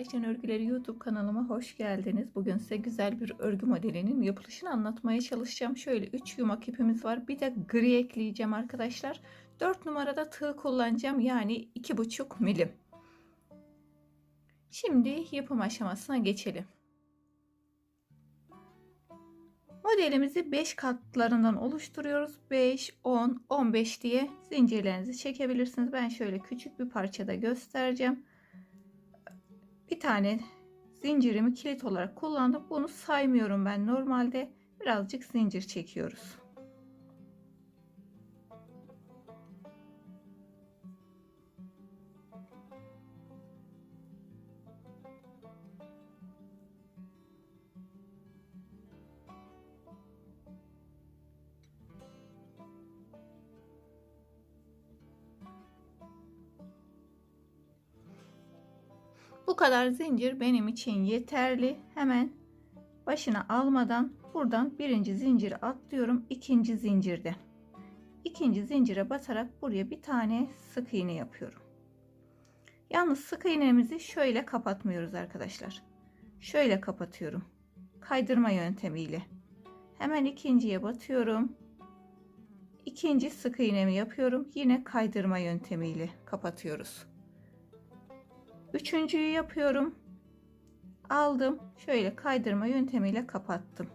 Ayşen Örgüleri YouTube kanalıma hoş geldiniz. Bugün size güzel bir örgü modelinin yapılışını anlatmaya çalışacağım. Şöyle 3 yumak ipimiz var. Bir de gri ekleyeceğim arkadaşlar. 4 numarada tığ kullanacağım. Yani 2,5 milim. Şimdi yapım aşamasına geçelim. Modelimizi 5 katlarından oluşturuyoruz. 5, 10, 15 diye zincirlerinizi çekebilirsiniz. Ben şöyle küçük bir parçada göstereceğim. Bir tane zincirimi kilit olarak kullandım. Bunu saymıyorum ben normalde. Birazcık zincir çekiyoruz. Bu kadar zincir benim için yeterli. Hemen başına almadan buradan birinci zinciri atlıyorum. ikinci zincirde. ikinci zincire batarak buraya bir tane sık iğne yapıyorum. Yalnız sık iğnemizi şöyle kapatmıyoruz arkadaşlar. Şöyle kapatıyorum. Kaydırma yöntemiyle. Hemen ikinciye batıyorum. İkinci sık iğnemi yapıyorum. Yine kaydırma yöntemiyle kapatıyoruz. Üçüncüyü yapıyorum. Aldım. Şöyle kaydırma yöntemiyle kapattım.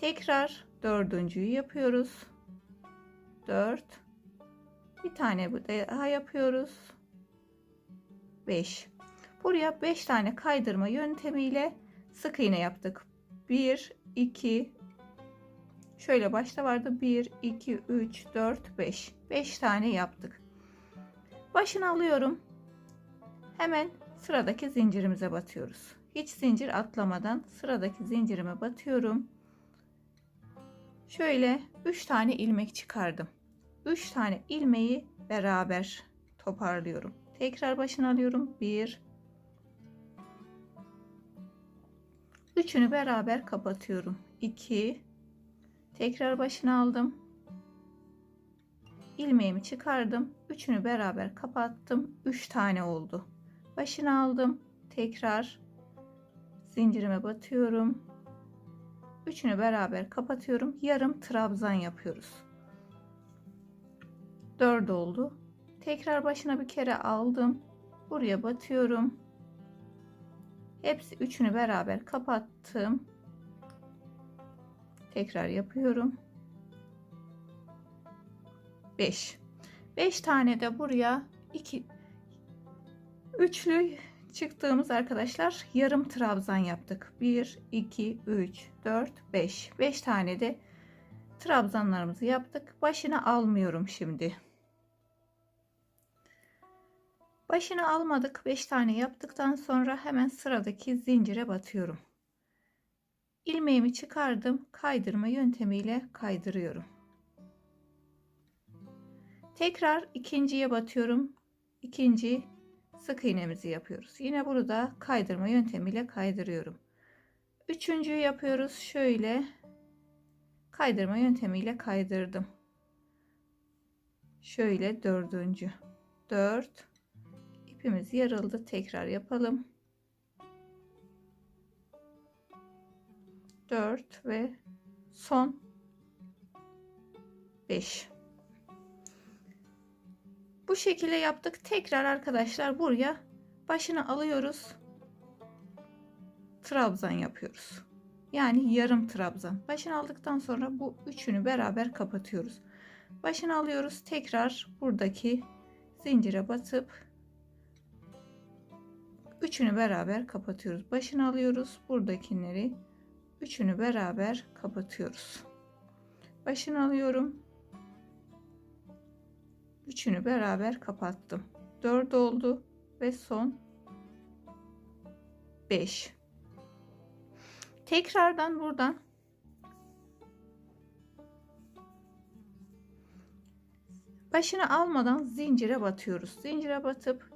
Tekrar dördüncüyü yapıyoruz. Dört. Bir tane daha yapıyoruz. Beş. Buraya beş tane kaydırma yöntemiyle sık iğne yaptık. Bir, iki, şöyle başta vardı. Bir, iki, üç, dört, beş. Beş tane yaptık. Başını alıyorum. Hemen sıradaki zincirimize batıyoruz. Hiç zincir atlamadan sıradaki zincirime batıyorum. Şöyle 3 tane ilmek çıkardım. 3 tane ilmeği beraber toparlıyorum. Tekrar başına alıyorum. 1 Üçünü beraber kapatıyorum. 2 Tekrar başına aldım. ilmeğimi çıkardım. Üçünü beraber kapattım. 3 tane oldu başını aldım. Tekrar zincirime batıyorum. Üçünü beraber kapatıyorum. Yarım trabzan yapıyoruz. 4 oldu. Tekrar başına bir kere aldım. Buraya batıyorum. Hepsi üçünü beraber kapattım. Tekrar yapıyorum. 5 5 tane de buraya 2 Üçlü çıktığımız arkadaşlar yarım trabzan yaptık. 1, 2, 3, 4, 5. 5 tane de trabzanlarımızı yaptık. Başını almıyorum şimdi. Başını almadık. 5 tane yaptıktan sonra hemen sıradaki zincire batıyorum. İlmeğimi çıkardım. Kaydırma yöntemiyle kaydırıyorum. Tekrar ikinciye batıyorum. İkinci sık iğnemizi yapıyoruz. Yine burada kaydırma yöntemiyle kaydırıyorum. Üçüncüyü yapıyoruz. Şöyle kaydırma yöntemiyle kaydırdım. Şöyle dördüncü. Dört. İpimiz yarıldı. Tekrar yapalım. Dört ve son beş. Bu şekilde yaptık. Tekrar arkadaşlar buraya başını alıyoruz. Trabzan yapıyoruz. Yani yarım trabzan. Başını aldıktan sonra bu üçünü beraber kapatıyoruz. Başını alıyoruz. Tekrar buradaki zincire batıp üçünü beraber kapatıyoruz. Başını alıyoruz. Buradakileri üçünü beraber kapatıyoruz. Başını alıyorum. Üçünü beraber kapattım. 4 oldu ve son 5. Tekrardan buradan başını almadan zincire batıyoruz. Zincire batıp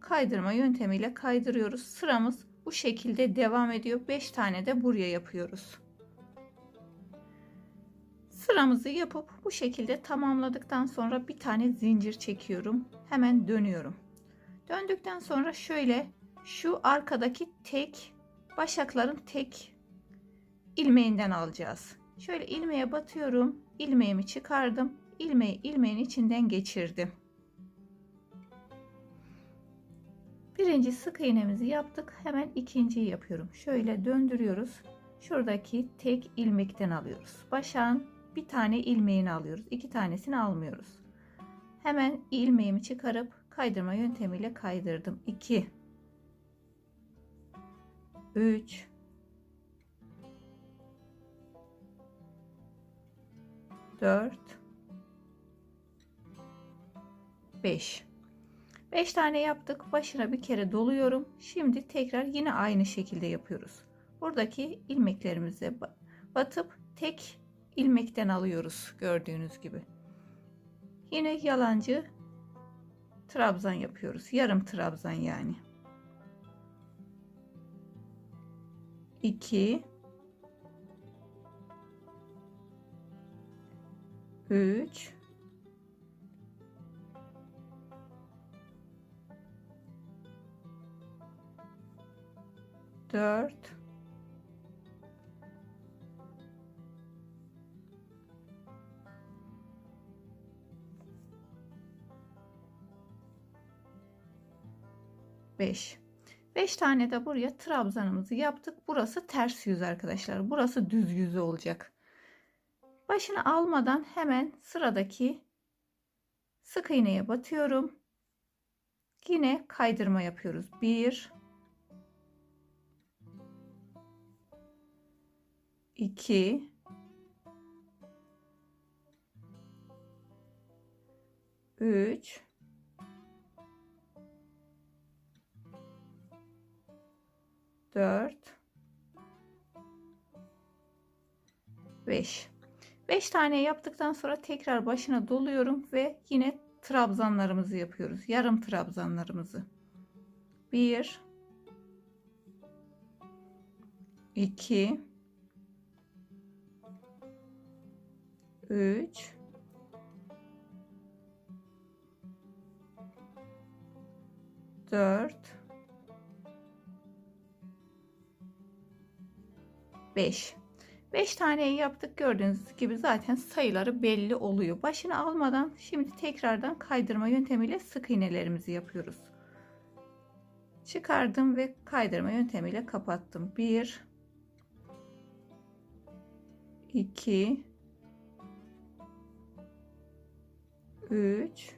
kaydırma yöntemiyle kaydırıyoruz. Sıramız bu şekilde devam ediyor. 5 tane de buraya yapıyoruz. Sıramızı yapıp bu şekilde tamamladıktan sonra bir tane zincir çekiyorum. Hemen dönüyorum. Döndükten sonra şöyle şu arkadaki tek başakların tek ilmeğinden alacağız. Şöyle ilmeğe batıyorum. ilmeğimi çıkardım. ilmeği ilmeğin içinden geçirdim. Birinci sık iğnemizi yaptık. Hemen ikinciyi yapıyorum. Şöyle döndürüyoruz. Şuradaki tek ilmekten alıyoruz. Başağın bir tane ilmeğini alıyoruz. iki tanesini almıyoruz. Hemen ilmeğimi çıkarıp kaydırma yöntemiyle kaydırdım. 2 3 4 5 5 tane yaptık. Başına bir kere doluyorum. Şimdi tekrar yine aynı şekilde yapıyoruz. Buradaki ilmeklerimize batıp tek ilmekten alıyoruz gördüğünüz gibi. Yine yalancı trabzan yapıyoruz. Yarım trabzan yani. 2 3 4 5 5 tane de buraya trabzanımızı yaptık. Burası ters yüz arkadaşlar. Burası düz yüzü olacak. Başını almadan hemen sıradaki sık iğneye batıyorum. Yine kaydırma yapıyoruz. 1 2 3 4 5 5 tane yaptıktan sonra tekrar başına doluyorum ve yine trabzanlarımızı yapıyoruz. Yarım trabzanlarımızı. 1 2 3 4 5 5 taneyi yaptık gördüğünüz gibi zaten sayıları belli oluyor. Başını almadan şimdi tekrardan kaydırma yöntemiyle sık iğnelerimizi yapıyoruz. Çıkardım ve kaydırma yöntemiyle kapattım. 1 2 3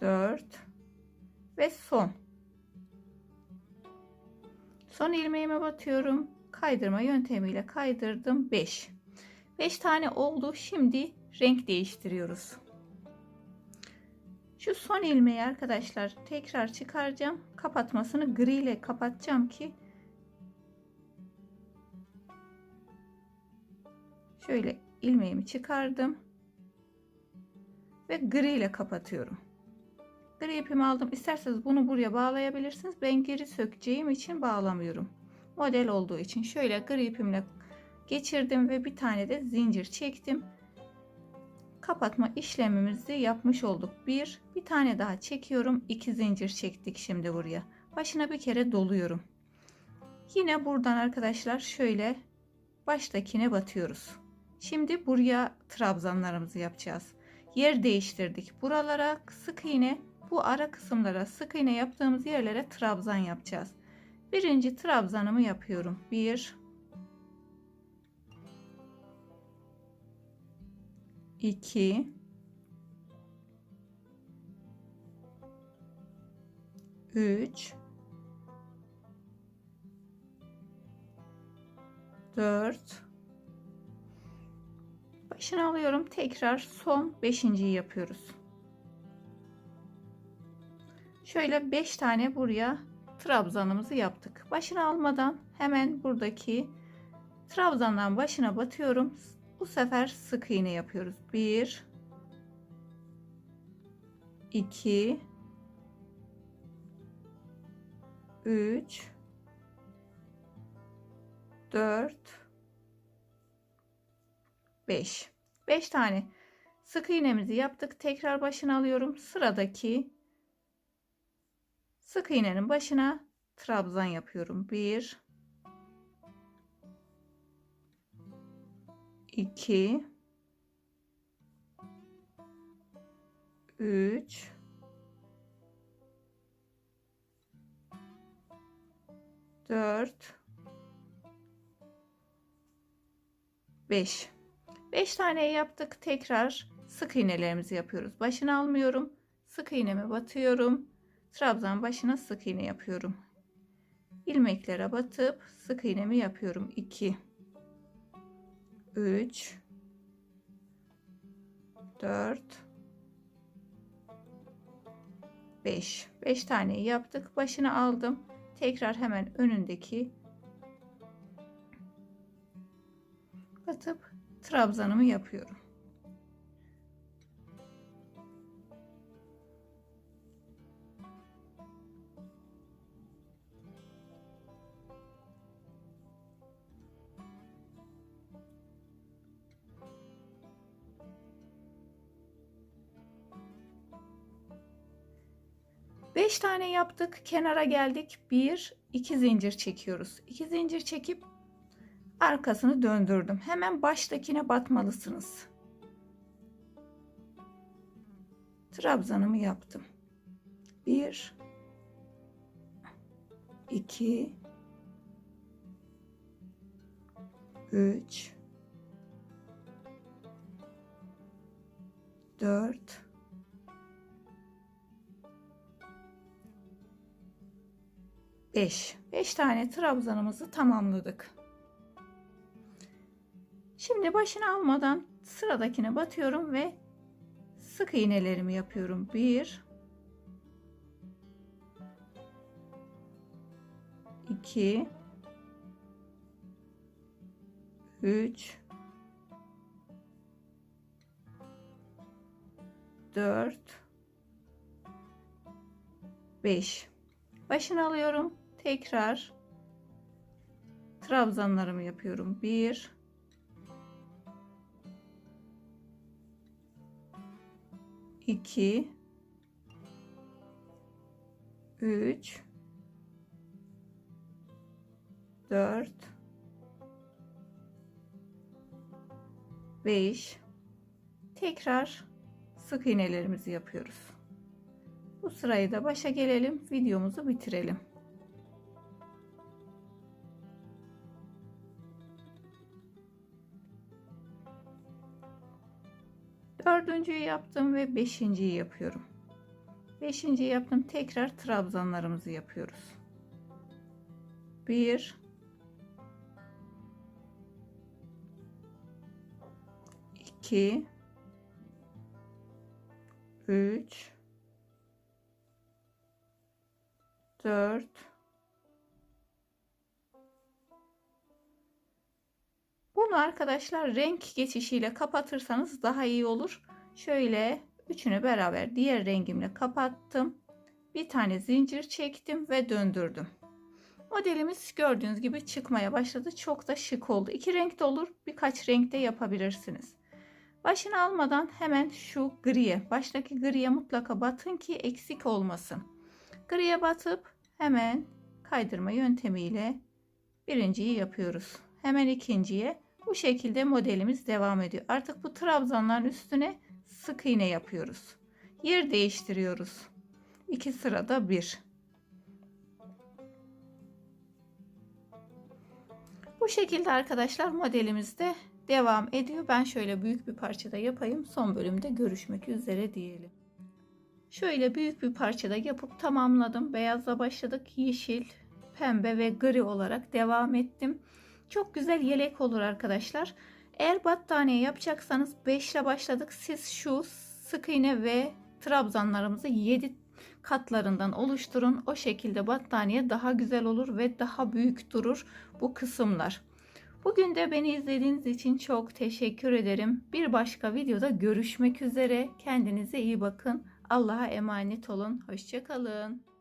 4 ve son. Son ilmeğime batıyorum. Kaydırma yöntemiyle kaydırdım. 5. 5 tane oldu. Şimdi renk değiştiriyoruz. Şu son ilmeği arkadaşlar tekrar çıkaracağım. Kapatmasını gri ile kapatacağım ki şöyle ilmeğimi çıkardım ve gri ile kapatıyorum. Gri ipimi aldım. İsterseniz bunu buraya bağlayabilirsiniz. Ben geri sökeceğim için bağlamıyorum. Model olduğu için şöyle gri ipimle geçirdim ve bir tane de zincir çektim. Kapatma işlemimizi yapmış olduk. Bir, bir tane daha çekiyorum. İki zincir çektik şimdi buraya. Başına bir kere doluyorum. Yine buradan arkadaşlar şöyle baştakine batıyoruz. Şimdi buraya trabzanlarımızı yapacağız. Yer değiştirdik. Buralara sık iğne bu ara kısımlara sık iğne yaptığımız yerlere trabzan yapacağız. Birinci trabzanımı yapıyorum. Bir, iki, üç, dört. Başını alıyorum. Tekrar son beşinciyi yapıyoruz. Şöyle 5 tane buraya trabzanımızı yaptık. Başına almadan hemen buradaki trabzandan başına batıyorum. Bu sefer sık iğne yapıyoruz. 1 2 3 4 5 5 tane Sık iğnemizi yaptık. Tekrar başına alıyorum. Sıradaki sık iğnenin başına trabzan yapıyorum. 1 2 3 4 5 5 tane yaptık. Tekrar sık iğnelerimizi yapıyoruz. Başına almıyorum. Sık iğnemi batıyorum. Trabzan başına sık iğne yapıyorum. ilmeklere batıp sık iğnemi yapıyorum. 2 3 4 5 5 tane yaptık. Başına aldım. Tekrar hemen önündeki batıp trabzanımı yapıyorum. Beş tane yaptık. Kenara geldik. Bir, iki zincir çekiyoruz. İki zincir çekip arkasını döndürdüm. Hemen baştakine batmalısınız. Trabzanımı yaptım. 1 2 3 4 5 5 tane trabzanımızı tamamladık. Şimdi başını almadan sıradakine batıyorum ve sık iğnelerimi yapıyorum. 1 2 3 4 5 başını alıyorum tekrar trabzanlarımı yapıyorum. 1 2 3 4 5 tekrar sık iğnelerimizi yapıyoruz. Bu sırayı da başa gelelim, videomuzu bitirelim. Dördüncüyü yaptım ve beşinciyi yapıyorum. Beşinciyi yaptım. Tekrar trabzanlarımızı yapıyoruz. Bir, iki, üç, dört, Bunu arkadaşlar renk geçişiyle kapatırsanız daha iyi olur. Şöyle üçünü beraber diğer rengimle kapattım. Bir tane zincir çektim ve döndürdüm. Modelimiz gördüğünüz gibi çıkmaya başladı. Çok da şık oldu. İki renk de olur. Birkaç renkte yapabilirsiniz. Başını almadan hemen şu griye, baştaki griye mutlaka batın ki eksik olmasın. Griye batıp hemen kaydırma yöntemiyle birinciyi yapıyoruz. Hemen ikinciye bu şekilde modelimiz devam ediyor. Artık bu trabzanların üstüne sık iğne yapıyoruz. Yer değiştiriyoruz. İki sırada bir. Bu şekilde arkadaşlar modelimiz de devam ediyor. Ben şöyle büyük bir parçada yapayım. Son bölümde görüşmek üzere diyelim. Şöyle büyük bir parçada yapıp tamamladım. Beyazla başladık. Yeşil, pembe ve gri olarak devam ettim. Çok güzel yelek olur arkadaşlar. Eğer battaniye yapacaksanız 5 ile başladık. Siz şu sık iğne ve trabzanlarımızı 7 katlarından oluşturun. O şekilde battaniye daha güzel olur ve daha büyük durur bu kısımlar. Bugün de beni izlediğiniz için çok teşekkür ederim. Bir başka videoda görüşmek üzere. Kendinize iyi bakın. Allah'a emanet olun. Hoşçakalın.